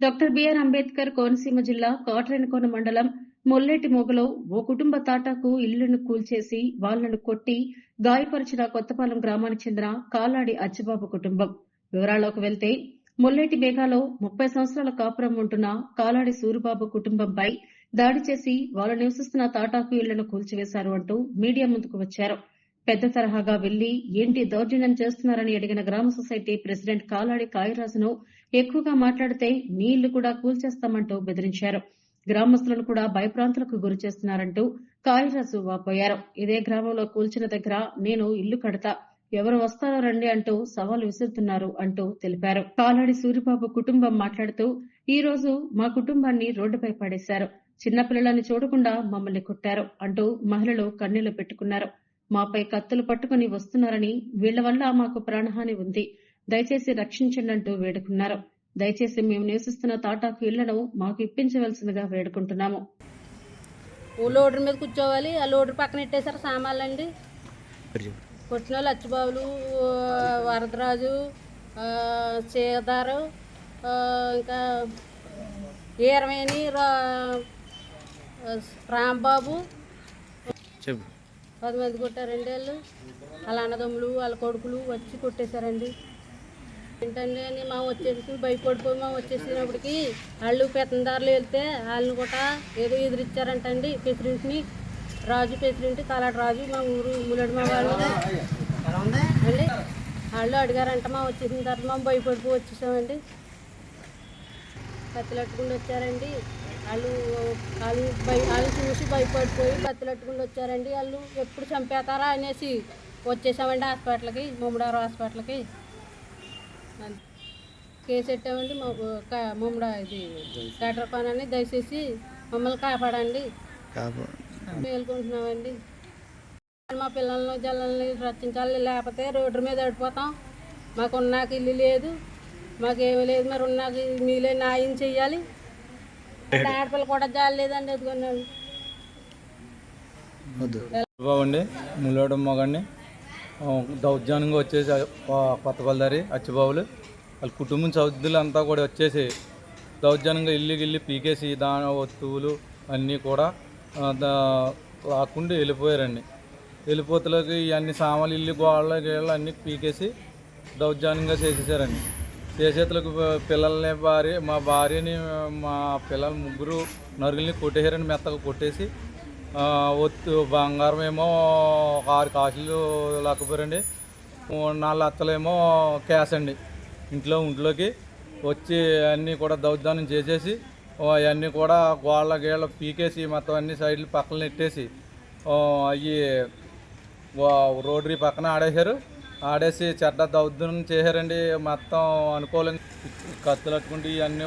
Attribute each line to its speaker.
Speaker 1: Doctor BR Ambedkar Konaseema జిల్లా కాట్రేనికోన మండలం మొల్లెటి మోగలో ఓ కుటుంబ తాటాకు ఇళ్ళను కూల్చేసి వాళ్ళను కొట్టి గాయపరిచిన కొత్తపాలెం గ్రామానికి చెందిన కాలాడి అచ్చిబాబు కుటుంబం. వివరాల్లోకి వెళ్తే మొల్లెటి మేఘాలో ముప్పై సంవత్సరాల కాపురం ఉంటున్న కాలాడి సూరిబాబు కుటుంబంపై దాడి చేసి వాళ్ళు నివసిస్తున్న తాటాకు ఇళ్ళను కూల్చివేశారు అంటూ మీడియా ముందుకు వచ్చారు. పెద్ద తరహాగా వెళ్ళి ఏంటి దౌర్జన్యం చేస్తున్నారని అడిగిన గ్రామ సొసైటీ ప్రెసిడెంట్ కాలాడి కాయరాజును ఎక్కువగా మాట్లాడితే నీళ్ళు కూడా కూల్చేస్తామంటూ బెదిరించారు. గ్రామస్తులను కూడా భయప్రాంతులకు గురి చేస్తున్నారంటూ కాయరాజు వాపోయారు. ఇదే గ్రామంలో కూల్చిన దగ్గర నేను ఇల్లు కడతా ఎవరు వస్తారో రండి అంటూ సవాల్ విసురుతున్నారు అంటూ తెలిపారు. కాలాడి సూరిబాబు కుటుంబం మాట్లాడుతూ ఈ రోజు మా కుటుంబాన్ని రోడ్డుపై పడేశారు. చిన్నపిల్లలని చూడకుండా మమ్మల్ని కొట్టారు అంటూ మహిళలు కన్నీళ్ళు పెట్టుకున్నారు. మాపై కత్తులు పట్టుకుని వస్తున్నారని వీళ్ళ వల్ల మాకు ప్రాణహాని ఉంది. దయచేసి రక్షించండి అంటూ వేడుకున్నారు. దయచేసి మేము నివసిస్తున్న తాటాకు ఇళ్ళను మాకు ఇప్పించవలసిందిగా వేడుకుంటున్నాము.
Speaker 2: లోడర్ మీద కూర్చోవాలి. ఆ లోడర్ పక్కన పెట్టేశారు సామాన్లు అండి కొట్టిన వాళ్ళు అచ్చుబాబులు వరదరాజు ఆ, ఇంకా ఈరవేణి రా- రాంబాబు.
Speaker 3: చెప్పు.
Speaker 2: పది మంది కొట్టారండి వాళ్ళు. వాళ్ళ అన్నదమ్ములు వాళ్ళ కొడుకులు వచ్చి కొట్టేశారండి. ఏంటండి అని మా వచ్చేసి భయపడిపోయి మా వచ్చేసినప్పటికి వాళ్ళు పెత్తందారులు వెళ్తే వాళ్ళని కూడా ఏదో ఎదురిచ్చారంటండి ప్రెసిడెంట్ని. రాజు ప్రెసిడెంట్ తలాటి రాజు మా ఊరు ములడి మా వాళ్ళు. అండి? వాళ్ళు అడిగారంట మా వచ్చేసిన తర్వాత మా భయపడిపోయి వచ్చేసామండి. కత్తిలట్టుకుని వచ్చారండి. వాళ్ళు వాళ్ళు భయ వాళ్ళు చూసి భయపడిపోయి కత్తిలట్టుకుని వచ్చారండి. వాళ్ళు ఎప్పుడు చంపేతారా అనేసి వచ్చేసామండి హాస్పిటల్కి ముమ్మడారు హాస్పిటల్కి. కేసు పెట్టామండి ముమ్మడ ఇది కటరపానని దయచేసి మమ్మల్ని కాపాడండి.
Speaker 3: కాపు
Speaker 2: మేలుకుంటున్నామండి. మా పిల్లల్ని జల్లల్ని రక్షించాలి లేకపోతే రోడ్డు మీద పడిపోతాం మాకు ఉన్నాక ఇల్లు లేదు మాకేమీ లేదు మరి ఉన్నాక మీలే న్యాయం చెయ్యాలి. ఆడపిల్ల కూడా జాలేదండి ఎదుగున్నాడు.
Speaker 3: వద్దు.
Speaker 4: బాగుండి ముల్లోడు మొగండి. దౌర్జన్యంగా వచ్చేసి కొత్త కొలదారి అచ్చిబాబులు వాళ్ళ కుటుంబం సభ్యులంతా అంతా కూడా వచ్చేసి దౌర్జన్యంగా ఇల్లు గిల్లి పీకేసి దాని వస్తువులు అన్నీ కూడా లాక్కుండా వెళ్ళిపోయారండి. వెళ్ళిపోతలోకి ఇవన్నీ సామాన్లు ఇల్లు గోడలు గీళ్ళు అన్నీ పీకేసి దౌర్జన్యంగా చేసేసారండి. చేసేతలకు పిల్లల్ని భార్య మా భార్యని మా పిల్లల ముగ్గురు నరుగుల్ని కొట్టేసారండి మెత్తగా కొట్టేసి ఒత్తు బంగారం ఏమో ఒక ఆరు కాసులు లాక్కుపోయారండి నాలుగు లత్తలేమో క్యాష్ అండి. ఇంట్లో ఇంట్లోకి వచ్చి అన్నీ కూడా దౌర్జన్యం చేసేసి అవన్నీ కూడా గోళ్ళ గీళ్ళ పీకేసి మొత్తం అన్ని సైడ్లు పక్కన నెట్టేసి అవి రోడ్రీ పక్కన ఆడేశారు. ఆడేసి చెడ్డ దౌర్ధనం చేశారండి. మొత్తం అనుకూలంగా కత్తులు పట్టుకుంటూ ఇవన్నీ